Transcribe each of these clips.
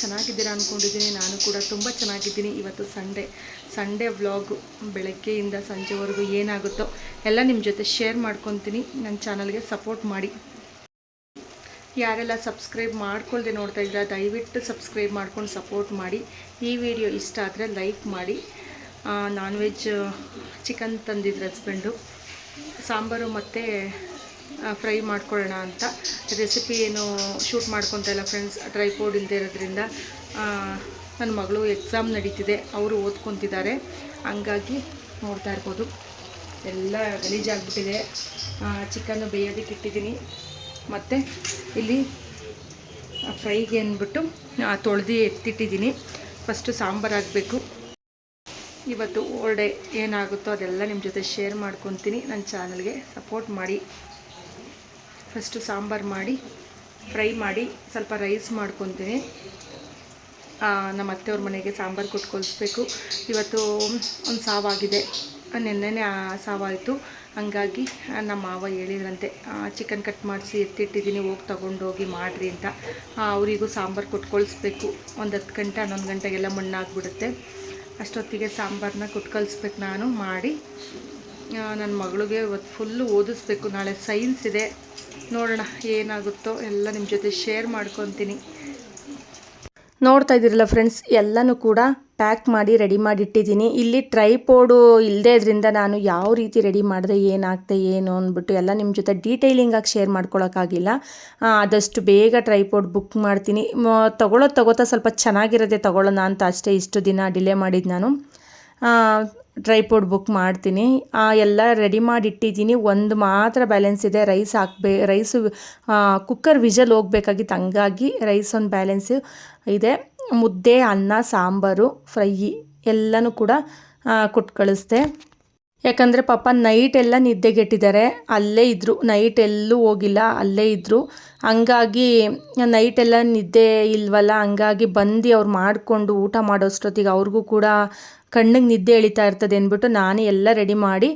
ಚೆನ್ನಾಗಿದ್ದೀರಾ ಅಂದ್ಕೊಂಡಿದ್ದೀನಿ ನಾನು ಕೂಡ ತುಂಬ ಚೆನ್ನಾಗಿದ್ದೀನಿ. ಇವತ್ತು ಸಂಡೇ. ಸಂಡೇ ವ್ಲಾಗು ಬೆಳಗ್ಗೆಯಿಂದ ಸಂಜೆವರೆಗೂ ಏನಾಗುತ್ತೋ ಎಲ್ಲ ನಿಮ್ಮ ಜೊತೆ ಶೇರ್ ಮಾಡ್ಕೊತೀನಿ. ನನ್ನ ಚಾನಲ್ಗೆ ಸಪೋರ್ಟ್ ಮಾಡಿ. ಯಾರೆಲ್ಲ ಸಬ್ಸ್ಕ್ರೈಬ್ ಮಾಡ್ಕೊಳ್ದೆ ನೋಡ್ತಾ ಇದ್ದೀರಾ, ದಯವಿಟ್ಟು ಸಬ್ಸ್ಕ್ರೈಬ್ ಮಾಡ್ಕೊಂಡು ಸಪೋರ್ಟ್ ಮಾಡಿ. ಈ ವಿಡಿಯೋ ಇಷ್ಟ ಆದರೆ ಲೈಕ್ ಮಾಡಿ. ನಾನ್ ವೆಜ್ ಚಿಕನ್ ತಂದಿದ್ರು ಹಸ್ಬೆಂಡು. ಸಾಂಬಾರು ಮತ್ತು ಫ್ರೈ ಮಾಡ್ಕೊಳ್ಳೋಣ ಅಂತ. ರೆಸಿಪಿ ಏನು ಶೂಟ್ ಮಾಡ್ಕೊತಾ ಇಲ್ಲ ಫ್ರೆಂಡ್ಸ್ ಟ್ರೈಪೋರ್ಡ್ ಇಲ್ಲದೆ ಇರೋದ್ರಿಂದ ನನ್ನ ಮಗಳು ಎಕ್ಸಾಮ್ ನಡೀತಿದೆ, ಅವರು ಓದ್ಕೊತಿದ್ದಾರೆ. ಹಂಗಾಗಿ ನೋಡ್ತಾ ಇರ್ಬೋದು. ಎಲ್ಲ ಗಲೀಜಾಗ್ಬಿಟ್ಟಿದೆ. ಚಿಕನ್ನು ಬೇಯೋದಕ್ಕೆ ಇಟ್ಟಿದ್ದೀನಿ. ಮತ್ತು ಇಲ್ಲಿ ಫ್ರೈಗೆ ಅಂದ್ಬಿಟ್ಟು ತೊಳೆದು ಎತ್ತಿಟ್ಟಿದ್ದೀನಿ. ಫಸ್ಟು ಸಾಂಬಾರು ಆಗಬೇಕು. ಇವತ್ತು ಓಲ್ಡೆ ಏನಾಗುತ್ತೋ ಅದೆಲ್ಲ ನಿಮ್ಮ ಜೊತೆ ಶೇರ್ ಮಾಡ್ಕೊತೀನಿ. ನನ್ನ ಚಾನಲ್ಗೆ ಸಪೋರ್ಟ್ ಮಾಡಿ. ಫಸ್ಟು ಸಾಂಬಾರು ಮಾಡಿ ಫ್ರೈ ಮಾಡಿ, ಸ್ವಲ್ಪ ರೈಸ್ ಮಾಡ್ಕೊತೀನಿ. ನಮ್ಮ ಅತ್ತೆಯವ್ರ ಮನೆಗೆ ಸಾಂಬಾರು ಕೊಟ್ಕೊಳ್ಸ್ಬೇಕು ಇವತ್ತು ಒಂದು ಸಾವಾಗಿದೆ. ನೆನ್ನೆನೇ ಸಾವಾಯಿತು. ಹಂಗಾಗಿ ನಮ್ಮ ಮಾವ ಹೇಳಿದ್ರಂತೆ ಚಿಕನ್ ಕಟ್ ಮಾಡಿಸಿ ಎತ್ತಿಟ್ಟಿದ್ದೀನಿ, ಹೋಗಿ ತೊಗೊಂಡೋಗಿ ಮಾಡಿರಿ ಅಂತ. ಅವರಿಗೂ ಸಾಂಬಾರು ಕೊಟ್ಕೊಳ್ಸ್ಬೇಕು ಒಂದು ಹತ್ತು ಗಂಟೆ, ಹನ್ನೊಂದು ಗಂಟೆಗೆಲ್ಲ ಮಣ್ಣಾಗ್ಬಿಡುತ್ತೆ. ಅಷ್ಟೊತ್ತಿಗೆ ಸಾಂಬಾರನ್ನ ಕೊಟ್ಕಳಿಸ್ಬೇಕು ನಾನು, ಮಾಡಿ ನನ್ನ ಮಗಳಿಗೆ ಇವತ್ತು ಫುಲ್ಲು ಓದಿಸ್ಬೇಕು. ನಾಳೆ ಸೈನ್ಸ್ ಇದೆ. ನೋಡೋಣ ಏನಾಗುತ್ತೋ ಎಲ್ಲ ನಿಮ್ಮ ಜೊತೆ ಶೇರ್ ಮಾಡ್ಕೊತೀನಿ. ನೋಡ್ತಾ ಇದ್ದೀರಲ್ಲ ಫ್ರೆಂಡ್ಸ್ ಎಲ್ಲನೂ ಕೂಡ ಪ್ಯಾಕ್ ಮಾಡಿ ರೆಡಿ ಮಾಡಿ ಇಟ್ಟಿದ್ದೀನಿ. ಇಲ್ಲಿ ಟ್ರೈಪೋಡು ಇಲ್ಲದೇ ಇದರಿಂದ ನಾನು ಯಾವ ರೀತಿ ರೆಡಿ ಮಾಡಿದೆ, ಏನಾಗ್ತೆ, ಏನು ಅಂದ್ಬಿಟ್ಟು ಎಲ್ಲ ನಿಮ್ಮ ಜೊತೆ ಡೀಟೇಲಿಂಗಾಗಿ ಶೇರ್ ಮಾಡ್ಕೊಳಕ್ಕಾಗಿಲ್ಲ. ಆದಷ್ಟು ಬೇಗ ಟ್ರೈಪೋಡ್ ಬುಕ್ ಮಾಡ್ತೀನಿ. ತೊಗೊಳೋದು ತಗೋತಾ ಸ್ವಲ್ಪ ಚೆನ್ನಾಗಿರೋದೆ ತಗೊಳ್ಳೋಣ ಅಂತ ಅಷ್ಟೇ ಇಷ್ಟು ದಿನ ಡಿಲೇ ಮಾಡಿದ್ದು ನಾನು. ಟ್ರೈಪೋಡ್ ಬುಕ್ ಮಾಡ್ತೀನಿ. ಆ, ಎಲ್ಲ ರೆಡಿ ಮಾಡಿ ಇಟ್ಟಿದ್ದೀನಿ. ಒಂದು ಮಾತ್ರ ಬ್ಯಾಲೆನ್ಸ್ ಇದೆ. ರೈಸ್ ಹಾಕ್ಬೇ ರೈಸು ಕುಕ್ಕರ್ ವಿಜಲ್ ಹೋಗ್ಬೇಕಾಗಿತ್ತು. ಹಂಗಾಗಿ ರೈಸ್ ಒಂದು ಬ್ಯಾಲೆನ್ಸು ಇದೆ. ಮುದ್ದೆ ಅನ್ನ ಸಾಂಬಾರು ಫ್ರೈ ಎಲ್ಲನೂ ಕೂಡ ಕೊಟ್ಟು ಕಳಿಸ್ದೆ. ಯಾಕಂದರೆ ಪಾಪ ನೈಟ್ ಎಲ್ಲ ನಿದ್ದೆಗೆಟ್ಟಿದ್ದಾರೆ. ಅಲ್ಲೇ ಇದ್ದರು ನೈಟ್ ಎಲ್ಲೂ ಹೋಗಿಲ್ಲ. ಅಲ್ಲೇ ಇದ್ದರು ಹಂಗಾಗಿ ನೈಟ್ ಎಲ್ಲ ನಿದ್ದೆ ಇಲ್ವಲ್ಲ? ಹಂಗಾಗಿ ಬಂದು ಅವ್ರು ಮಾಡಿಕೊಂಡು ಊಟ ಮಾಡೋಷ್ಟೊತ್ತಿಗೆ ಅವ್ರಿಗೂ ಕೂಡ ಕಣ್ಣಿಗೆ ನಿದ್ದೆ ಎಳಿತಾ ಇರ್ತದೆ ಅಂದ್ಬಿಟ್ಟು ನಾನು ಎಲ್ಲ ರೆಡಿ ಮಾಡಿ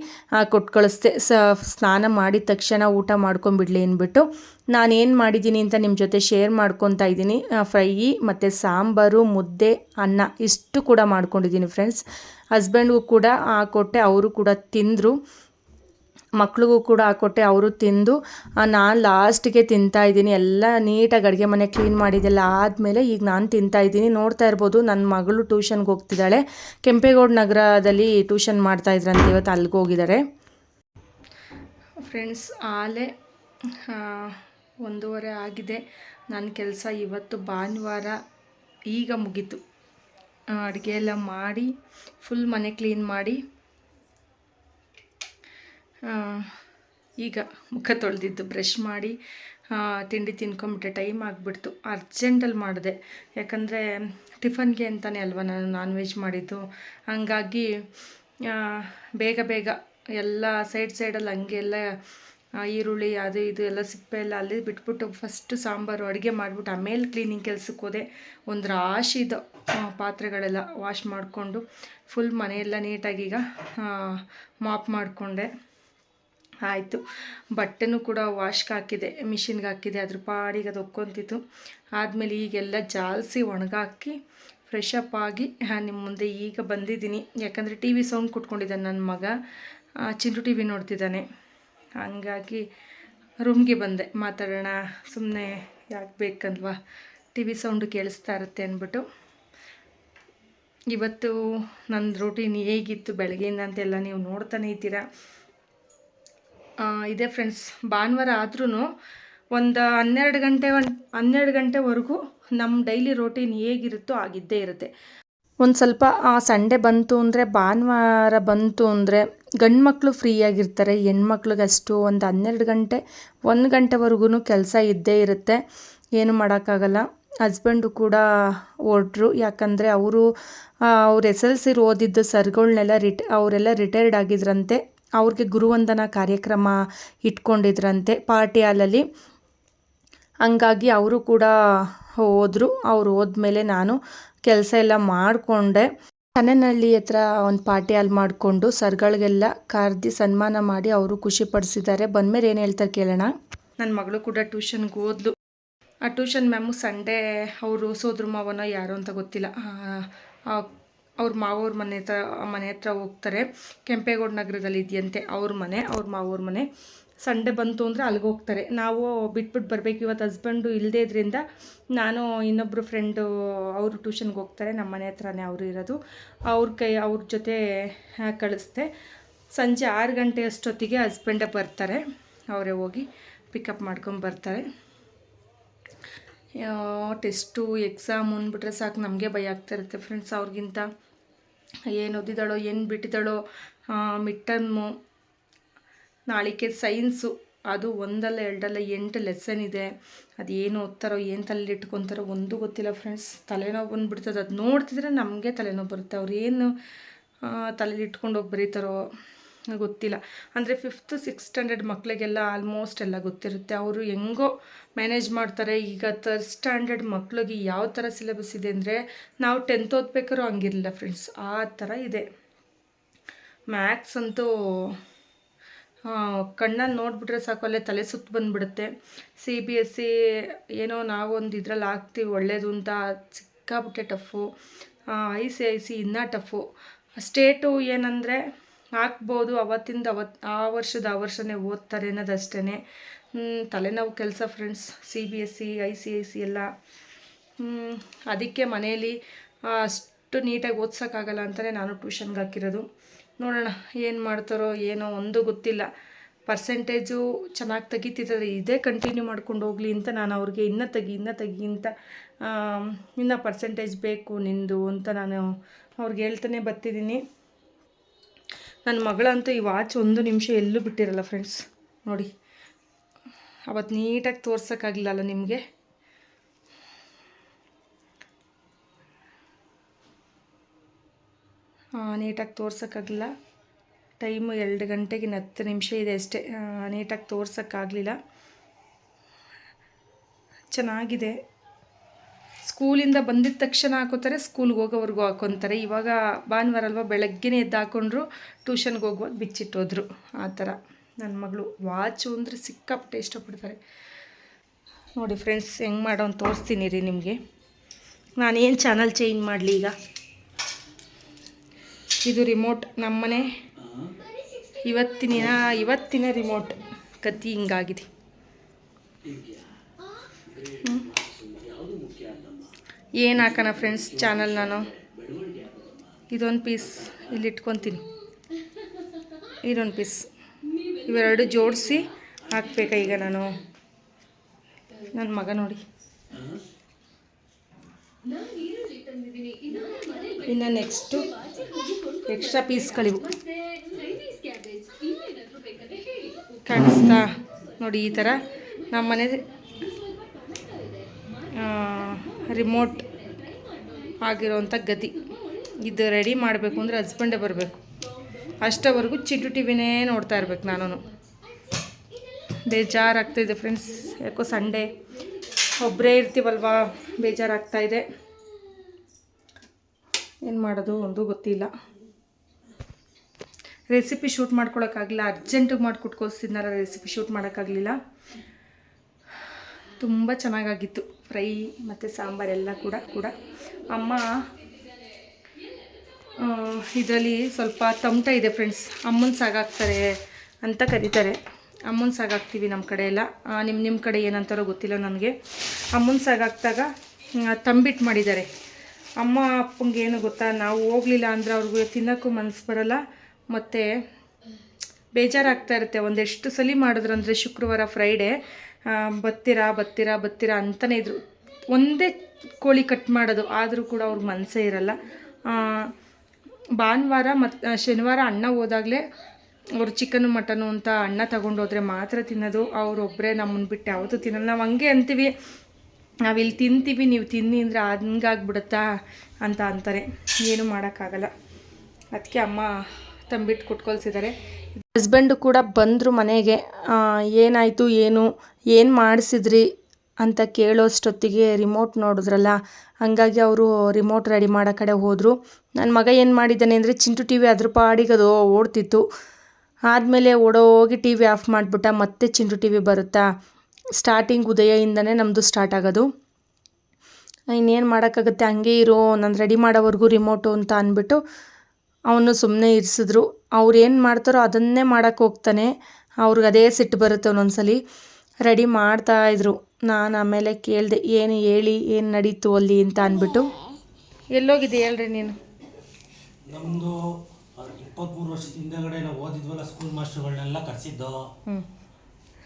ಕೊಟ್ಟು ಕಳಿಸ್ದೆ. ಸ, ಸ್ನಾನ ಮಾಡಿದ ತಕ್ಷಣ ಊಟ ಮಾಡ್ಕೊಂಬಿಡಲಿ ಅಂದ್ಬಿಟ್ಟು ನಾನೇನು ಮಾಡಿದ್ದೀನಿ ಅಂತ ನಿಮ್ಮ ಜೊತೆ ಶೇರ್ ಮಾಡ್ಕೊತಾ ಇದ್ದೀನಿ. ಫ್ರೈ, ಮತ್ತು ಸಾಂಬಾರು, ಮುದ್ದೆ, ಅನ್ನ ಇಷ್ಟು ಕೂಡ ಮಾಡ್ಕೊಂಡಿದ್ದೀನಿ ಫ್ರೆಂಡ್ಸ್ ಹಸ್ಬೆಂಡ್ಗೂ ಕೂಡ ಕೊಟ್ಟೆ, ಅವರು ಕೂಡ ತಿಂದರು. ಮಕ್ಳಿಗೂ ಕೂಡ ಹಾಕ್ಕೊಟ್ಟೆ ಅವರು ತಿಂದು ನಾನು ಲಾಸ್ಟಿಗೆ ತಿಂತಾ ಇದ್ದೀನಿ. ಎಲ್ಲ ನೀಟಾಗಿ ಅಡುಗೆ ಮನೆ ಕ್ಲೀನ್ ಮಾಡಿದ್ದೆಲ್ಲ ಆದಮೇಲೆ ಈಗ ನಾನು ತಿಂತಾ ಇದ್ದೀನಿ. ನೋಡ್ತಾ ಇರ್ಬೋದು ನನ್ನ ಮಗಳು ಟ್ಯೂಷನ್ಗೆ ಹೋಗ್ತಿದ್ದಾಳೆ. ಕೆಂಪೇಗೌಡ ನಗರದಲ್ಲಿ ಟ್ಯೂಷನ್ ಮಾಡ್ತಾ ಇದ್ರಂತೆ ಇವತ್ತು, ಅಲ್ಲಿಗೆ ಹೋಗಿದ್ದಾರೆ. ಫ್ರೆಂಡ್ಸ್, ಆಲೆ ಒಂದೂವರೆ ಆಗಿದೆ. ನನ್ನ ಕೆಲಸ ಇವತ್ತು ಭಾನುವಾರ ಈಗ ಮುಗೀತು. ಅಡುಗೆ ಎಲ್ಲ ಮಾಡಿ ಫುಲ್ ಮನೆ ಕ್ಲೀನ್ ಮಾಡಿ ಈಗ ಮುಖ ತೊಳೆದಿದ್ದು ಬ್ರಷ್ ಮಾಡಿ ತಿಂಡಿ ತಿನ್ಕೊಂಬಿಟ್ಟೆ ಟೈಮ್ ಆಗಿಬಿಡ್ತು. ಅರ್ಜೆಂಟಲ್ಲಿ ಮಾಡಿದೆ. ಯಾಕಂದರೆ ಟಿಫನ್ಗೆ ಅಂತಲೇ ಅಲ್ವಾ ನಾನು ನಾನ್ ವೆಜ್ ಮಾಡಿದ್ದು. ಹಂಗಾಗಿ ಬೇಗ ಬೇಗ ಎಲ್ಲ ಸೈಡ್ ಸೈಡಲ್ಲಿ ಹಂಗೆ ಎಲ್ಲ ಆ, ಈರುಳ್ಳಿ ಅದು ಇದು ಎಲ್ಲ ಸಿಪ್ಪೆ ಎಲ್ಲ ಅಲ್ಲಿ ಬಿಟ್ಬಿಟ್ಟು ಫಸ್ಟು ಸಾಂಬಾರು ಅಡುಗೆ ಮಾಡಿಬಿಟ್ಟು ಆಮೇಲೆ ಕ್ಲೀನಿಂಗ್ ಕೆಲ್ಸಕ್ಕೆ ಹೋದೆ. ಒಂದು ರಾಶಿ ಇದು ಪಾತ್ರೆಗಳೆಲ್ಲ ವಾಶ್ ಮಾಡಿಕೊಂಡು ಫುಲ್ ಮನೆಯೆಲ್ಲ ನೀಟಾಗಿ ಈಗ ಮಾಪ್ ಮಾಡಿಕೊಂಡೆ. ಆಯಿತು. ಬಟ್ಟೆನೂ ಕೂಡ ವಾಶ್ಗೆ ಹಾಕಿದೆ ಮಿಷಿನ್ಗೆ ಹಾಕಿದೆ, ಅದ್ರ ಪಾಡಿಗೆ ಅದು ಒಕ್ಕೊಂತಿತ್ತು. ಆದಮೇಲೆ ಈಗೆಲ್ಲ ಜಾಲಿಸಿ ಒಣಗಾಕಿ ಫ್ರೆಶ್ ಅಪ್ ಆಗಿ ನಿಮ್ಮ ಮುಂದೆ ಈಗ ಬಂದಿದ್ದೀನಿ. ಯಾಕಂದರೆ ಟಿ ವಿ ಸೌಂಡ್ ಕುಟ್ಕೊಂಡಿದ್ದಾನೆ ನನ್ನ ಮಗ. ಚಿಂಟು ಟಿ ವಿ ನೋಡ್ತಿದ್ದಾನೆ. ಹಂಗಾಗಿ ರೂಮ್ಗೆ ಬಂದೆ. ಮಾತಾಡೋಣ ಸುಮ್ಮನೆ ಯಾಕೆ ಬೇಕಲ್ವಾ ಟಿ ವಿ ಸೌಂಡು ಕೇಳಿಸ್ತಾ ಇರುತ್ತೆ ಅಂದ್ಬಿಟ್ಟು. ಇವತ್ತು ನನ್ನ ರೂಟೀನ್ ಹೇಗಿತ್ತು ಬೆಳಗ್ಗೆಯಿಂದ ಅಂತೆಲ್ಲ ನೀವು ನೋಡ್ತಾನೆ ಇದ್ದೀರಾ? ಇದೆ ಫ್ರೆಂಡ್ಸ್ ಭಾನುವಾರ ಆದ್ರೂ ಒಂದು ಹನ್ನೆರಡು ಗಂಟೆ ಒಂದು ಹನ್ನೆರಡು ಗಂಟೆವರೆಗೂ ನಮ್ಮ ಡೈಲಿ ರೊಟೀನ್ ಹೇಗಿರುತ್ತೋ ಆಗಿದ್ದೇ ಇರುತ್ತೆ. ಒಂದು ಸ್ವಲ್ಪ ಸಂಡೇ ಬಂತು ಅಂದರೆ, ಭಾನುವಾರ ಬಂತು ಅಂದರೆ ಗಂಡು ಮಕ್ಕಳು ಫ್ರೀಯಾಗಿರ್ತಾರೆ ಹೆಣ್ಮಕ್ಳಿಗೆ ಅಷ್ಟು ಒಂದು ಹನ್ನೆರಡು ಗಂಟೆ, ಒಂದು ಗಂಟೆವರೆಗೂ ಕೆಲಸ ಇದ್ದೇ ಇರುತ್ತೆ. ಏನು ಮಾಡೋಕ್ಕಾಗಲ್ಲ. ಹಸ್ಬೆಂಡು ಕೂಡ ಹೊರಟ್ರು ಯಾಕಂದರೆ ಅವರು ಅವ್ರ ಎಸ್ ಎಲ್ ಸಿ ಓದಿದ್ದು ಸರ್ಗಳನ್ನೆಲ್ಲ ರಿಟ್ ಅವರೆಲ್ಲ ರಿಟೈರ್ಡ್ ಆಗಿದ್ರಂತೆ. ಅವ್ರಿಗೆ ಗುರುವಂದನಾ ಕಾರ್ಯಕ್ರಮ ಇಟ್ಕೊಂಡಿದ್ರಂತೆ ಪಾರ್ಟಿ ಹಾಲಲ್ಲಿ. ಹಂಗಾಗಿ ಅವರು ಕೂಡ ಹೋದರು. ಅವ್ರು ಹೋದ್ಮೇಲೆ ನಾನು ಕೆಲಸ ಎಲ್ಲ ಮಾಡಿಕೊಂಡೆ. ಕನ್ನನಹಳ್ಳಿ ಹತ್ರ ಒಂದು ಪಾರ್ಟಿ ಹಾಲ್ ಮಾಡಿಕೊಂಡು ಸರ್ಗಳಿಗೆಲ್ಲ ಕರೆದಿ ಸನ್ಮಾನ ಮಾಡಿ ಅವರು ಖುಷಿ ಪಡಿಸಿದ್ದಾರೆ. ಬಂದಮೇಲೆ ಏನು ಹೇಳ್ತಾರೆ ಕೇಳೋಣ. ನನ್ನ ಮಗಳು ಕೂಡ ಟ್ಯೂಷನ್ಗೆ ಹೋದ್ಲು. ಆ ಟ್ಯೂಷನ್ ಮ್ಯಾಮು ಸಂಡೇ ಅವರು ಸೋದ್ರ ಮಾವನೋ ಯಾರು ಅಂತ ಗೊತ್ತಿಲ್ಲ. ಅವ್ರ ಮಾವೋರ ಮನೆ ಹತ್ರ ಮನೆ ಹತ್ರ ಹೋಗ್ತಾರೆ. ಕೆಂಪೇಗೌಡ ನಗರದಲ್ಲಿ ಇದೆಯಂತೆ ಅವ್ರ ಮನೆ, ಅವ್ರ ಮಾವೋರ ಮನೆ. ಸಂಡೆ ಬಂತು ಅಂದರೆ ಅಲ್ಲಿಗೆ ಹೋಗ್ತಾರೆ. ನಾವು ಬಿಟ್ಬಿಟ್ಟು ಬರಬೇಕು. ಇವತ್ತು ಹಸ್ಬೆಂಡು ಇಲ್ಲದೇ ಇದ್ರಿಂದ ನಾನು ಇನ್ನೊಬ್ಬರು ಫ್ರೆಂಡು ಅವರು ಟ್ಯೂಷನ್ಗೆ ಹೋಗ್ತಾರೆ. ನಮ್ಮ ಮನೆ ಹತ್ರನೇ ಅವರು ಇರೋದು. ಅವ್ರ ಕೈ, ಅವ್ರ ಜೊತೆ ಕಳಿಸ್ದೆ. ಸಂಜೆ ಆರು ಗಂಟೆ ಅಷ್ಟೊತ್ತಿಗೆ ಹಸ್ಬೆಂಡೇ ಬರ್ತಾರೆ. ಅವರೇ ಹೋಗಿ ಪಿಕಪ್ ಮಾಡ್ಕೊಂಡು ಬರ್ತಾರೆ. ಟೆಸ್ಟು, ಎಕ್ಸಾಮ್ ಅಂದ್ಬಿಟ್ರೆ ಸಾಕು ನಮಗೆ ಭಯ ಆಗ್ತಾ ಇರುತ್ತೆ ಫ್ರೆಂಡ್ಸ್ ಅವ್ರಿಗಿಂತ. ಏನು ಓದಿದಾಳೋ, ಏನು ಬಿಟ್ಟಿದ್ದಾಳೋ ಮಿಡ್ ಟರ್ಮು ನಾಳಿಕೆ ಸೈನ್ಸು ಅದು ಒಂದಲ್ಲ, ಎರಡಲ್ಲ, ಎಂಟು ಲೆಸನ್ ಇದೆ. ಅದು ಏನು ಓದ್ತಾರೋ, ಏನು ತಲೆಯಲ್ಲಿ ಇಟ್ಕೊತಾರೋ ಒಂದು ಗೊತ್ತಿಲ್ಲ ಫ್ರೆಂಡ್ಸ್ ತಲೆನೋವು ಬಂದುಬಿಡ್ತದೆ. ಅದು ನೋಡ್ತಿದ್ರೆ ನಮಗೆ ತಲೆನೋವು ಬರುತ್ತೆ. ಅವ್ರು ಏನು ತಲೆಯಲ್ಲಿ ಇಟ್ಕೊಂಡು ಹೋಗಿ ಬರೀತಾರೋ ಗೊತ್ತಿಲ್ಲ. ಅಂದರೆ ಫಿಫ್ತ್ ಸಿಕ್ಸ್ ಸ್ಟ್ಯಾಂಡರ್ಡ್ ಮಕ್ಕಳಿಗೆಲ್ಲ ಆಲ್ಮೋಸ್ಟ್ ಎಲ್ಲ ಗೊತ್ತಿರುತ್ತೆ. ಅವರು ಹೆಂಗೋ ಮ್ಯಾನೇಜ್ ಮಾಡ್ತಾರೆ. ಈಗ ತರ್ಡ್ ಸ್ಟ್ಯಾಂಡರ್ಡ್ ಮಕ್ಕಳಿಗೆ ಯಾವ ಥರ ಸಿಲೆಬಸ್ ಇದೆ ಅಂದರೆ ನಾವು ಟೆಂತ್ ಓದ್ಬೇಕಾದ್ರೂ ಹಂಗಿರಲಿಲ್ಲ ಫ್ರೆಂಡ್ಸ್ ಆ ಥರ ಇದೆ. ಮ್ಯಾಥ್ಸ್ ಅಂತೂ ಕಣ್ಣಲ್ಲಿ ನೋಡಿಬಿಟ್ರೆ ಸಾಕು, ಅಲ್ಲೇ ತಲೆ ಸುತ್ತು ಬಂದುಬಿಡುತ್ತೆ. ಸಿ ಬಿ ಎಸ್ ಸಿ ಏನೋ ನಾವೊಂದು ಇದ್ರಲ್ಲಿ ಹಾಕ್ತೀವಿ ಒಳ್ಳೆಯದು ಅಂತ ಸಿಕ್ಕಾಬಿಟ್ಟೆ tough I C I C ಇನ್ನೂ ಟಫು ಸ್ಟೇಟು ಏನಂದರೆ ಹಾಕ್ಬೋದು. ಅವತ್ತಿಂದ ಅವತ್ತು ಆ ವರ್ಷದ ಆ ವರ್ಷನೇ ಓದ್ತಾರೆ ಅನ್ನೋದಷ್ಟೇ ತಲೆನೋವು ಕೆಲಸ friends C B S C I C I C ಎಲ್ಲ. ಅದಕ್ಕೆ ಮನೆಯಲ್ಲಿ ಅಷ್ಟು ನೀಟಾಗಿ ಓದ್ಸೋಕ್ಕಾಗಲ್ಲ ಅಂತಲೇ ನಾನು ಟ್ಯೂಷನ್ಗೆ ಹಾಕಿರೋದು. ನೋಡೋಣ ಏನು ಮಾಡ್ತಾರೋ ಏನೋ ಒಂದು ಗೊತ್ತಿಲ್ಲ. ಪರ್ಸೆಂಟೇಜು ಚೆನ್ನಾಗಿ ತೆಗಿತಿದ್ದಾರೆ. ಇದೇ ಕಂಟಿನ್ಯೂ ಮಾಡ್ಕೊಂಡು ಹೋಗಲಿ ಅಂತ ನಾನು ಅವ್ರಿಗೆ ಇನ್ನೂ ತೆಗಿ ಇನ್ನೂ ತೆಗಿ ಅಂತ ಇನ್ನೂ ಪರ್ಸೆಂಟೇಜ್ ಬೇಕು ನಿಂದು ಅಂತ ನಾನು ಅವ್ರಿಗೆ ಹೇಳ್ತಾನೆ ಬರ್ತಿದ್ದೀನಿ. ನನ್ನ ಮಗಳಂತೂ ಈ ವಾಚ್ ಒಂದು ನಿಮಿಷ ಎಲ್ಲೂ ಬಿಟ್ಟಿರಲ್ಲ ಫ್ರೆಂಡ್ಸ್ ನೋಡಿ ಅವತ್ತು ನೀಟಾಗಿ ತೋರ್ಸೋಕ್ಕಾಗಲಿಲ್ಲ ನಿಮಗೆ. ನೀಟಾಗಿ ತೋರ್ಸೋಕ್ಕಾಗಲಿಲ್ಲ. ಟೈಮು ಎರಡು ಗಂಟೆಗೆ ಹತ್ತು ನಿಮಿಷ ಇದೆ ಅಷ್ಟೇ. ನೀಟಾಗಿ ತೋರ್ಸೋಕ್ಕಾಗಲಿಲ್ಲ. ಚೆನ್ನಾಗಿದೆ. ಸ್ಕೂಲಿಂದ ಬಂದಿದ ತಕ್ಷಣ ಹಾಕೋತಾರೆ, ಸ್ಕೂಲ್ಗೆ ಹೋಗೋವರೆಗೂ ಹಾಕೊತಾರೆ. ಇವಾಗ ಭಾನುವಾರ ಅಲ್ವಾ ಬೆಳಗ್ಗೆನೇ ಎದ್ದು ಹಾಕೊಂಡ್ರು, ಟ್ಯೂಷನ್ಗೆ ಹೋಗುವಾಗ ಬಿಚ್ಚಿಟ್ಟೋದ್ರು. ಆ ಥರ ನನ್ನ ಮಗಳು ವಾಚು ಅಂದರೆ ಸಿಕ್ಕಾಪಟ್ಟೆ ಇಷ್ಟಪಡ್ತಾರೆ. ನೋಡಿ ಫ್ರೆಂಡ್ಸ್, ಹೆಂಗೆ ಮಾಡೋ ಅಂತ ತೋರಿಸ್ತೀನಿ ರೀ ನಿಮಗೆ. ನಾನೇನು ಚಾನಲ್ ಚೇಂಜ್ ಮಾಡಲಿ ಈಗ? ಇದು ರಿಮೋಟ್ ನಮ್ಮನೆ. ಇವತ್ತಿನ ಇವತ್ತಿನ ರಿಮೋಟ್ ಕತ್ತಿ ಹಿಂಗಾಗಿದೆ. ಏನು ಹಾಕೋಣ ಫ್ರೆಂಡ್ಸ್ ಚಾನಲ್ ನಾನು? ಇದೊಂದು ಪೀಸ್ ಇಲ್ಲಿ ಇಟ್ಕೊತೀನಿ. ಇದೊಂದು ಪೀಸ್ ಇವೆರಡು ಜೋಡಿಸಿ ಹಾಕ್ಬೇಕಾ ಈಗ ನಾನು? ನನ್ನ ಮಗ ನೋಡಿ. ಇನ್ನು ನೆಕ್ಸ್ಟು ಎಕ್ಸ್ಟ್ರಾ ಪೀಸ್ಗಳಿವು ಕಾಣಿಸ್ತಾ ನೋಡಿ ಈ ಥರ ನಮ್ಮನೆ ರಿಮೋಟ್ ಆಗಿರೋವಂಥ ಗತಿ. ಇದು ರೆಡಿ ಮಾಡಬೇಕು ಅಂದರೆ ಹಸ್ಬೆಂಡೇ ಬರಬೇಕು. ಅಷ್ಟವರೆಗೂ ಚಿಂಟು ಟಿ ವಿನೇ ನೋಡ್ತಾ ಇರ್ಬೇಕು ನಾನು ಬೇಜಾರಾಗ್ತಾಯಿದೆ ಫ್ರೆಂಡ್ಸ್ ಯಾಕೋ ಸಂಡೇ ಒಬ್ಬರೇ ಇರ್ತೀವಲ್ವಾ? ಬೇಜಾರಾಗ್ತಾಯಿದೆ ಏನು ಮಾಡೋದು ಒಂದು ಗೊತ್ತಿಲ್ಲ. ರೆಸಿಪಿ ಶೂಟ್ ಮಾಡ್ಕೊಳಕ್ಕಾಗಲಿಲ್ಲ. ಅರ್ಜೆಂಟಿಗೆ ಮಾಡಿ ಕುಟ್ಕೋಸ್ತಿದ್ನಲ್ಲ ರೆಸಿಪಿ ಶೂಟ್ ಮಾಡೋಕ್ಕಾಗಲಿಲ್ಲ. ತುಂಬ ಚೆನ್ನಾಗಾಗಿತ್ತು. ಫ್ರೈ ಮತ್ತು ಸಾಂಬಾರೆಲ್ಲ ಕೂಡ ಕೂಡ. ಅಮ್ಮ ಇದರಲ್ಲಿ ಸ್ವಲ್ಪ ತಮಟ ಇದೆ ಫ್ರೆಂಡ್ಸ್ ಅಮ್ಮನ ಸಾಗಾಕ್ತಾರೆ ಅಂತ ಕರೀತಾರೆ. ಅಮ್ಮನ ಸಾಗಾಕ್ತೀವಿ ನಮ್ಮ ಕಡೆ ಎಲ್ಲ. ನಿಮ್ಮ ನಿಮ್ಮ ಕಡೆ ಏನಂತಾರೋ ಗೊತ್ತಿಲ್ಲ ನನಗೆ. ಅಮ್ಮನ ಸಾಗಾಕ್ದಾಗ ತಂಬಿಟ್ಟು ಮಾಡಿದ್ದಾರೆ. ಅಮ್ಮ, ಅಪ್ಪಂಗೆ ಏನು ಗೊತ್ತಾ, ನಾವು ಹೋಗಲಿಲ್ಲ ಅಂದರೆ ಅವ್ರಿಗೆ ತಿನ್ನೋಕ್ಕೂ ಮನಸ್ಸು ಬರೋಲ್ಲ. ಮತ್ತು ಬೇಜಾರಾಗ್ತಾ ಇರುತ್ತೆ. ಒಂದೆಷ್ಟು ಸಲ ಮಾಡಿದ್ರು ಅಂದರೆ ಶುಕ್ರವಾರ ಫ್ರೈಡೇ ಬತ್ತೀರಾ ಬತ್ತೀರಾ ಬತ್ತೀರಾ ಅಂತಲೇ ಇದ್ರು. ಒಂದೇ ಕೋಳಿ ಕಟ್ ಮಾಡೋದು, ಆದರೂ ಕೂಡ ಅವ್ರಿಗೆ ಮನಸ್ಸೇ ಇರಲ್ಲ. ಭಾನುವಾರ ಮತ್ತು ಶನಿವಾರ ಅಣ್ಣ ಹೋದಾಗಲೇ ಅವರು ಚಿಕನ್ ಮಟನು ಅಂತ ಅಣ್ಣ ತಗೊಂಡೋದ್ರೆ ಮಾತ್ರ ತಿನ್ನೋದು. ಅವರೊಬ್ಬರೇ ನಮ್ಮನ್ನು ಬಿಟ್ಟು ಯಾವತ್ತೂ ತಿನ್ನಲ್ಲ. ನಾವು ಹಂಗೆ ಅಂತೀವಿ ನಾವಿಲ್ಲಿ ತಿಂತೀವಿ, ನೀವು ತಿನ್ನಿ ಅಂದರೆ ಹಂಗಾಗ್ಬಿಡುತ್ತಾ ಅಂತ ಅಂತಾರೆ. ಏನೂ ಮಾಡೋಕ್ಕಾಗಲ್ಲ. ಅದಕ್ಕೆ ಅಮ್ಮ ತಂಬಿಟ್ಟು ಕುಟ್ಕೊಳ್ಸಿದ್ದಾರೆ. ಹಸ್ಬೆಂಡು ಕೂಡ ಬಂದರು ಮನೆಗೆ. ಏನಾಯಿತು, ಏನು? ಏನು ಮಾಡಿಸಿದ್ರಿ ಅಂತ ಕೇಳೋಷ್ಟೊತ್ತಿಗೆ ರಿಮೋಟ್ ನೋಡಿದ್ರಲ್ಲ, ಹಾಗಾಗಿ ಅವರು ರಿಮೋಟ್ ರೆಡಿ ಮಾಡೋ ಕಡೆ ಹೋದರು. ನನ್ನ ಮಗ ಏನು ಮಾಡಿದ್ದಾನೆ ಅಂದರೆ ಚಿಂಟು ಟಿ ವಿ ಅದ್ರ ಪಾಡಿಗೆ ಓಡ್ತಿತ್ತು. ಆದಮೇಲೆ ಓಡೋಗಿ ಟಿ ವಿ ಆಫ್ ಮಾಡಿಬಿಟ್ಟ ಮತ್ತೆ ಚಿಂಟು ಟಿ ವಿ ಬರುತ್ತಾ? ಸ್ಟಾರ್ಟಿಂಗ್ ಉದಯದಿಂದನೇ ನಮ್ಮದು ಸ್ಟಾರ್ಟ್ ಆಗೋದು. ಇನ್ನೇನು ಮಾಡೋಕ್ಕಾಗುತ್ತೆ? ಹಂಗೆ ಇರೋ, ನಾನು ರೆಡಿ ಮಾಡೋವರೆಗೂ ರಿಮೋಟು ಅಂತ ಅಂದ್ಬಿಟ್ಟು ಅವನು ಸುಮ್ಮನೆ ಇರಿಸಿದ್ರು. ಅವ್ರು ಏನು ಮಾಡ್ತಾರೋ ಅದನ್ನೇ ಮಾಡೋಕ್ಕೆ ಹೋಗ್ತಾನೆ. ಅವ್ರಿಗೆ ಅದೇ ಸಿಟ್ಟು ಬರುತ್ತೆ ಒಂದೊಂದ್ಸಲಿ. ರೆಡಿ ಮಾಡ್ತಾ ಇದ್ರು. ನಾನು ಆಮೇಲೆ ಕೇಳಿದೆ ಏನು ಹೇಳಿ ಏನು ನಡೀತು ಅಲ್ಲಿ? ಅಂತ ಅಂದ್ಬಿಟ್ಟು ಎಲ್ಲೋಗಿದೆ ಹೇಳ್ರಿ ನೀನು. ನಮ್ಮದು ಇಪ್ಪತ್ತ್ಮೂರು ವರ್ಷದ ಹಿಂದೆಗಡೆ ನಾವು ಓದಿದ್ವಲ್ಲ ಸ್ಕೂಲ್ ಮಾಸ್ಟರ್ಗಳನ್ನೆಲ್ಲ ಕರೆಸಿದ್ದು.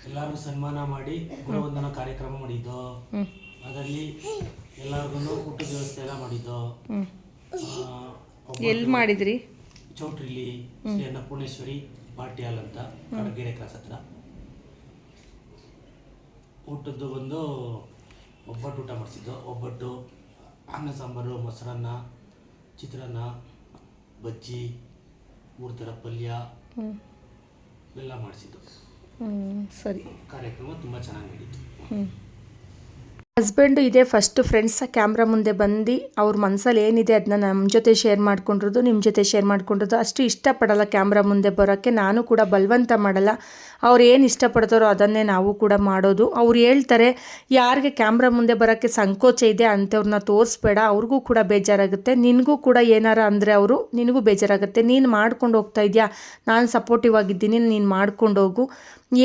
ಎಲ್ಲರಿಗೂ ಸನ್ಮಾನ ಮಾಡಿ ಗುರುವಂದನ ಕಾರ್ಯಕ್ರಮ ಮಾಡಿದ್ದು. ಅದರಲ್ಲಿ ಎಲ್ಲರಿಗೂ ಊಟದ ವ್ಯವಸ್ಥೆ ಎಲ್ಲ ಮಾಡಿದ್ದು. ಎಲ್ಲಿ ಮಾಡಿದ್ರಿ? ಚೌಟ್ರಿಲಿ ಶ್ರೀ ಅನ್ನಪೂರ್ಣೇಶ್ವರಿ ಪಾರ್ಟಿ ಹಾಲ್ ಅಂತ ಕಡಗೆರೆ ಕ್ರಾಸ್ ಹತ್ರ. ಊಟದ್ದು ಬಂದು ಒಬ್ಬಟ್ಟು ಊಟ ಮಾಡಿಸಿದ್ದು. ಒಬ್ಬಟ್ಟು ಅನ್ನ ಸಾಂಬಾರು ಮೊಸರನ್ನ ಚಿತ್ರಾನ್ನ ಬಜ್ಜಿ ಮೂರು ಥರ ಪಲ್ಯ ಎಲ್ಲ ಮಾಡಿಸಿದ್ದು. ಸರಿ. ಕಾರ್ಯಕ್ರಮ ತುಂಬ ಚೆನ್ನಾಗಿ ನಡೀತು. ಹಸ್ಬೆಂಡು ಇದೇ ಫಸ್ಟು ಫ್ರೆಂಡ್ಸ್ ಕ್ಯಾಮ್ರಾ ಮುಂದೆ ಬಂದು ಅವ್ರ ಮನಸ್ಸಲ್ಲಿ ಏನಿದೆ ಅದನ್ನ ನಮ್ಮ ಜೊತೆ ಶೇರ್ ಮಾಡ್ಕೊಂಡಿರೋದು ನಿಮ್ಮ ಜೊತೆ ಶೇರ್ ಮಾಡ್ಕೊಂಡಿರೋದು, ಅಷ್ಟು ಇಷ್ಟಪಡಲ್ಲ ಕ್ಯಾಮ್ರಾ ಮುಂದೆ ಬರೋಕ್ಕೆ. ನಾನು ಕೂಡ ಬಲವಂತ ಮಾಡಲ್ಲ. ಅವ್ರು ಏನು ಇಷ್ಟಪಡ್ತಾರೋ ಅದನ್ನೇ ನಾವು ಕೂಡ ಮಾಡೋದು. ಅವ್ರು ಹೇಳ್ತಾರೆ, ಯಾರಿಗೆ ಕ್ಯಾಮ್ರಾ ಮುಂದೆ ಬರೋಕ್ಕೆ ಸಂಕೋಚ ಇದೆ ಅಂಥವ್ರನ್ನ ತೋರಿಸ್ಬೇಡ. ಅವ್ರಿಗೂ ಕೂಡ ಬೇಜಾರಾಗುತ್ತೆ. ನಿನಗೂ ಕೂಡ ಏನಾರ ಅಂದರೆ ಅವರು, ನಿನಗೂ ಬೇಜಾರಾಗುತ್ತೆ. ನೀನು ಮಾಡ್ಕೊಂಡು ಹೋಗ್ತಾ ಇದೆಯಾ? ನಾನು ಸಪೋರ್ಟಿವ್ ಆಗಿದ್ದೀನಿ, ನೀನು ಮಾಡ್ಕೊಂಡು ಹೋಗು.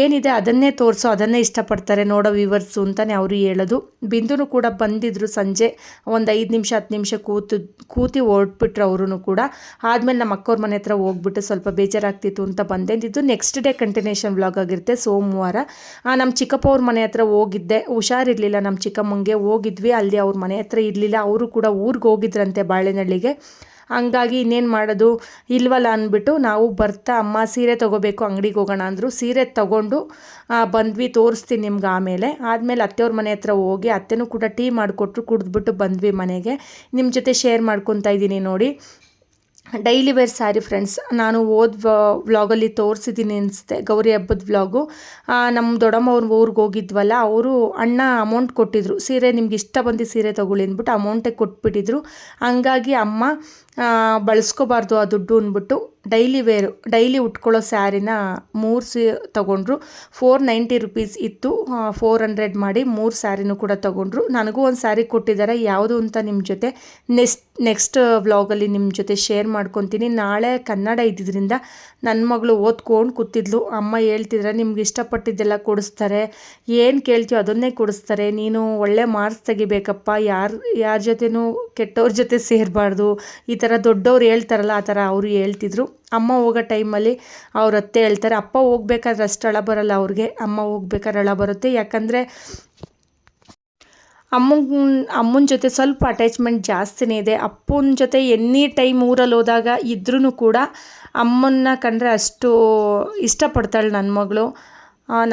ಏನಿದೆ ಅದನ್ನೇ ತೋರಿಸು, ಅದನ್ನೇ ಇಷ್ಟಪಡ್ತಾರೆ ನೋಡೋ ವಿವರ್ಸು ಅಂತಲೇ ಅವರು ಹೇಳೋದು. ಬಿಂದುನು ಕೂಡ ಬಂದಿದ್ರು ಸಂಜೆ. ಒಂದು ಐದು ನಿಮಿಷ, ಹತ್ತು ನಿಮಿಷ ಕೂತು, ಕೂತಿ ಹೊರಟ್ಬಿಟ್ರು ಅವರು ಕೂಡ. ಆದಮೇಲೆ ನಮ್ಮ ಅಕ್ಕವ್ರ ಮನೆ ಹತ್ರ ಹೋಗ್ಬಿಟ್ಟು ಸ್ವಲ್ಪ ಬೇಜಾರಾಗ್ತಿತ್ತು ಅಂತ ಬಂದೆ. ಇದು ನೆಕ್ಸ್ಟ್ ಡೇ ಕಂಟಿನ್ಯೂಷನ್ ವ್ಲಾಗ್ ಆಗಿರುತ್ತೆ ಸೋಮವಾರ. ನಮ್ಮ ಚಿಕ್ಕಪ್ಪ ಅವ್ರ ಮನೆ ಹತ್ರ ಹೋಗಿದ್ದೆ. ಹುಷಾರಿರಲಿಲ್ಲ ನಮ್ಮ ಚಿಕ್ಕಮ್ಮಂಗೆ. ಹೋಗಿದ್ವಿ. ಅಲ್ಲಿ ಅವ್ರ ಮನೆ ಹತ್ರ ಇರಲಿಲ್ಲ. ಅವರು ಕೂಡ ಊರಿಗೆ ಹೋಗಿದ್ರಂತೆ ಬಾಳೆನಹಳ್ಳಿಗೆ ಹಂಗಾಗಿ ಇನ್ನೇನು ಮಾಡೋದು? ಇಲ್ವಲ್ಲ ಅಂದ್ಬಿಟ್ಟು ನಾವು ಬರ್ತಾ ಅಮ್ಮ ಸೀರೆ ತೊಗೋಬೇಕು, ಅಂಗಡಿಗೆ ಹೋಗೋಣ ಅಂದರು. ಸೀರೆ ತೊಗೊಂಡು ಬಂದ್ವಿ, ತೋರಿಸ್ತೀನಿ ನಿಮ್ಗೆ ಆಮೇಲೆ. ಆದಮೇಲೆ ಅತ್ತೆಯವ್ರ ಮನೆ ಹತ್ರ ಹೋಗಿ ಅತ್ತೆನೂ ಕೂಡ ಟೀ ಮಾಡಿಕೊಟ್ರು, ಕುಡಿದ್ಬಿಟ್ಟು ಬಂದ್ವಿ ಮನೆಗೆ. ನಿಮ್ಮ ಜೊತೆ ಶೇರ್ ಮಾಡ್ಕೊತಾ ಇದ್ದೀನಿ ನೋಡಿ. ಡೈಲಿ ವೇರ್ ಸ್ಯಾರಿ ಫ್ರೆಂಡ್ಸ್, ನಾನು ಓದ್ ವ್ಲಾಗಲ್ಲಿ ತೋರಿಸಿದ್ದೀನಿ ಅನಿಸುತ್ತೆ, ಗೌರಿ ಹಬ್ಬದ ವ್ಲಾಗು. ನಮ್ಮ ದೊಡ್ಡಮ್ಮ ಅವ್ರ ಊರಿಗೆ ಹೋಗಿದ್ವಲ್ಲ, ಅವರು ಅಣ್ಣ ಅಮೌಂಟ್ ಕೊಟ್ಟಿದ್ರು. ಸೀರೆ ನಿಮ್ಗೆ ಇಷ್ಟ ಬಂದು ಸೀರೆ ತೊಗೊಳ್ಳಿ ಅಂದ್ಬಿಟ್ಟು ಅಮೌಂಟೇ ಕೊಟ್ಬಿಟ್ಟಿದ್ರು. ಹಂಗಾಗಿ ಅಮ್ಮ ಬಳಸ್ಕೋಬಾರ್ದು ಆ ದುಡ್ಡು ಅಂದ್ಬಿಟ್ಟು ಡೈಲಿ ವೇರು, ಡೈಲಿ ಉಟ್ಕೊಳ್ಳೋ ಸ್ಯಾರಿನ ಮೂರು ಸಿ, ತೊಗೊಂಡ್ರು. ಫೋರ್ ನೈಂಟಿ ರುಪೀಸ್ ಇತ್ತು. ಫೋರ್ ಹಂಡ್ರೆಡ್ ಮಾಡಿ ಮೂರು ಸ್ಯಾರಿನೂ ಕೂಡ ತೊಗೊಂಡ್ರು. ನನಗೂ ಒಂದು ಸ್ಯಾರಿ ಕೊಟ್ಟಿದ್ದಾರೆ. ಯಾವುದು ಅಂತ ನಿಮ್ಮ ಜೊತೆ ನೆಕ್ಸ್ಟ್ ನೆಕ್ಸ್ಟ್ ವ್ಲಾಗಲ್ಲಿ ನಿಮ್ಮ ಜೊತೆ ಶೇರ್ ಮಾಡ್ಕೊತೀನಿ. ನಾಳೆ ಕನ್ನಡ ಇದ್ದಿದ್ದರಿಂದ ನನ್ನ ಮಗಳು ಓದ್ಕೊಂಡು ಕೂತಿದ್ಲು. ಅಮ್ಮ ಹೇಳ್ತಿದ್ರೆ, ನಿಮ್ಗೆ ಇಷ್ಟಪಟ್ಟಿದ್ದೆಲ್ಲ ಕೊಡಿಸ್ತಾರೆ. ಏನು ಕೇಳ್ತೀಯೋ ಅದನ್ನೇ ಕೊಡಿಸ್ತಾರೆ. ನೀನು ಒಳ್ಳೆ ಮಾರ್ಕ್ಸ್ ತೆಗಿಬೇಕಪ್ಪ. ಯಾರು, ಯಾರ ಜೊತೆನೂ ಕೆಟ್ಟವ್ರ ಜೊತೆ ಸೇರಬಾರ್ದು. ಈ ಥರ ದೊಡ್ಡವ್ರು ಹೇಳ್ತಾರಲ್ಲ, ಆ ಥರ ಅವರು ಹೇಳ್ತಿದ್ರು. ಅಮ್ಮ ಹೋಗೋ ಟೈಮಲ್ಲಿ ಅವ್ರ ಅತ್ತೆ ಹೇಳ್ತಾರೆ, ಅಪ್ಪ ಹೋಗ್ಬೇಕಾದ್ರೆ ಅಷ್ಟು ಹಳ ಬರಲ್ಲ ಅವ್ರಿಗೆ, ಅಮ್ಮ ಹೋಗ್ಬೇಕಾದ್ರೆ ಹಳ ಬರುತ್ತೆ. ಯಾಕಂದರೆ ಅಮ್ಮನ ಅಮ್ಮನ ಜೊತೆ ಸ್ವಲ್ಪ ಅಟ್ಯಾಚ್ಮೆಂಟ್ ಜಾಸ್ತಿನೇ ಇದೆ. ಅಪ್ಪನ ಜೊತೆ ಎನಿ ಟೈಮ್ ಊರಲ್ಲಿ ಹೋದಾಗ ಇದ್ರೂ ಕೂಡ ಅಮ್ಮನ್ನ ಕಂಡ್ರೆ ಅಷ್ಟು ಇಷ್ಟಪಡ್ತಾಳೆ ನನ್ನ ಮಗಳು.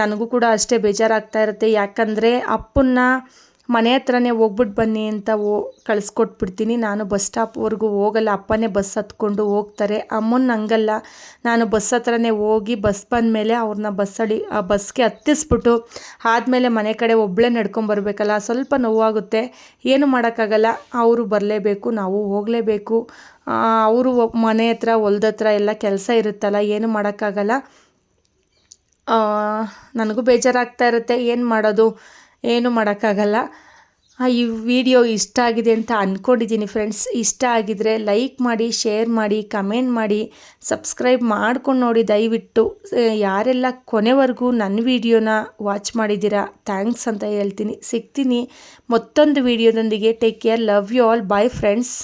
ನನಗೂ ಕೂಡ ಅಷ್ಟೇ ಬೇಜಾರಾಗ್ತಾ ಇರುತ್ತೆ. ಯಾಕಂದರೆ ಅಪ್ಪನ್ನ ಮನೆ ಹತ್ರನೇ ಹೋಗ್ಬಿಟ್ಟು ಬನ್ನಿ ಅಂತ ಓ, ಕಳಿಸ್ಕೊಟ್ಬಿಡ್ತೀನಿ. ನಾನು ಬಸ್ ಸ್ಟಾಪ್ವರೆಗೂ ಹೋಗಲ್ಲ. ಅಪ್ಪನೇ ಬಸ್ ಹತ್ಕೊಂಡು ಹೋಗ್ತಾರೆ. ಅಮ್ಮನ ಹಂಗಲ್ಲ. ನಾನು ಬಸ್ ಹತ್ರನೇ ಹೋಗಿ ಬಸ್ ಬಂದಮೇಲೆ ಅವ್ರನ್ನ ಬಸ್ಸಲ್ಲಿ ಆ ಬಸ್ಗೆ ಹತ್ತಿಸ್ಬಿಟ್ಟು ಆದಮೇಲೆ ಮನೆ ಕಡೆ ಒಬ್ಬಳೇ ನಡ್ಕೊಂಬರ್ಬೇಕಲ್ಲ ಸ್ವಲ್ಪ ನೋವಾಗುತ್ತೆ. ಏನು ಮಾಡೋಕ್ಕಾಗಲ್ಲ. ಅವರು ಬರಲೇಬೇಕು, ನಾವು ಹೋಗಲೇಬೇಕು. ಅವರು ಮನೆ ಹತ್ರ, ಹೊಲ್ದ ಹತ್ರ ಎಲ್ಲ ಕೆಲಸ ಇರುತ್ತಲ್ಲ, ಏನು ಮಾಡೋಕ್ಕಾಗಲ್ಲ. ನನಗೂ ಬೇಜಾರಾಗ್ತಾ ಇರುತ್ತೆ. ಏನು ಮಾಡೋದು? ಏನು ಮಾಡೋಕ್ಕಾಗಲ್ಲ. ಈ ವಿಡಿಯೋ ಇಷ್ಟ ಆಗಿದೆ ಅಂತ ಅಂದ್ಕೊಂಡಿದ್ದೀನಿ ಫ್ರೆಂಡ್ಸ್. ಇಷ್ಟ ಆಗಿದರೆ ಲೈಕ್ ಮಾಡಿ, ಶೇರ್ ಮಾಡಿ, ಕಮೆಂಟ್ ಮಾಡಿ, ಸಬ್ಸ್ಕ್ರೈಬ್ ಮಾಡ್ಕೊಂಡು ನೋಡಿ ದಯವಿಟ್ಟು. ಯಾರೆಲ್ಲ ಕೊನೆವರೆಗೂ ನನ್ನ ವಿಡಿಯೋನ ವಾಚ್ ಮಾಡಿದ್ದೀರಾ, ಥ್ಯಾಂಕ್ಸ್ ಅಂತ ಹೇಳ್ತೀನಿ. ಸಿಗ್ತೀನಿ ಮತ್ತೊಂದು ವಿಡಿಯೋದೊಂದಿಗೆ. Take care, love you all. Bye friends.